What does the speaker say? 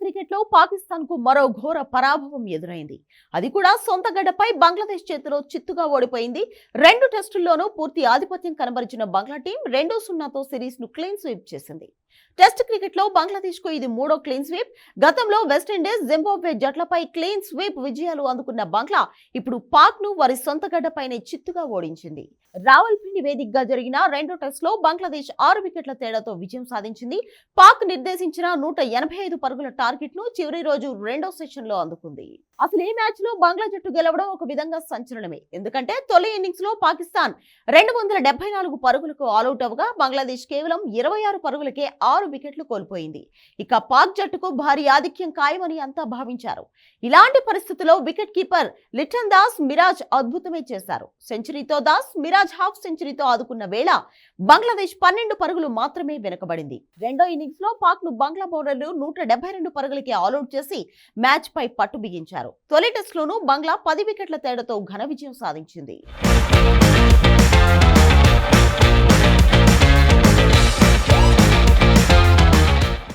క్రికెట్లో పాకిస్తాన్కు మరో ఘోర పరాభవం ఎదురైంది. అది కూడా సొంత గడ్డపై బంగ్లాదేశ్ చేతిలో చిత్తుగా ఓడిపోయింది. రెండు టెస్టుల్లోనూ పూర్తి ఆధిపత్యం కనబరిచిన బంగ్లా టీం రెండు సున్నాతో సిరీస్ను క్లీన్ స్వీప్ చేసింది. టెస్ట్ క్రికెట్లో బంగ్లాదేశ్కు ఇది మూడో క్లీన్ స్వీప్. గతంలో వెస్టిండీస్ జింబాబ్వే జట్లపై క్లీన్ స్వీప్ విజయాలు అందుకున్న బంగ్లా ఇప్పుడు పాక్ను వారి సొంత గడ్డపైనే చిత్తుగా ఓడించింది. రావల్పిండి వేదికగా జరిగిన రెండో టెస్ట్లో బంగ్లాదేశ్ ఆరు వికెట్ల తేడాతో విజయం సాధించింది. పాక్ నిర్దేశించిన నూట ఎనభై ఐదు పరుగుల టార్గెట్ను చివరి రోజు రెండో సెషన్లో అందుకుంది. అసలు ఈ మ్యాచ్లో బంగ్లా జట్టు గెలవడం ఒక విధంగా సంచలనమే. ఎందుకంటే తొలి ఇన్నింగ్స్లో పాకిస్తాన్ రెండు వందల డెబ్బై నాలుగు పరుగులకు ఆల్అౌట్ అవగా బంగ్లాదేశ్ కేవలం ఇరవై ఆరు పరుగులకే ఆరు వికెట్లు కోల్పోయింది. ఇక పాక్ జట్టుకు భారీ ఆధిక్యం ఖాయమని అంతా భావించారు. ఇలాంటి పరిస్థితుల్లో వికెట్ కీపర్ లిటన్ దాస్ మిరాజ్ అద్భుతమే చేశారు. సెంచరీతో దాస్ మిరాజ్ హాఫ్ సెంచరీతో ఆదుకున్న వేళ బంగ్లాదేశ్ పన్నెండు పరుగులు మాత్రమే వెనుకబడింది. రెండో ఇన్నింగ్స్లో పాక్ను బంగ్లా బౌలర్లు నూట డెబ్బై రెండు పరుగులకి ఆల్అౌట్ చేసి మ్యాచ్ పై పట్టు బిగించారు. తొలి టెస్ట్లోనూ బంగ్లా పది వికెట్ల తేడాతో ఘన విజయం సాధించింది.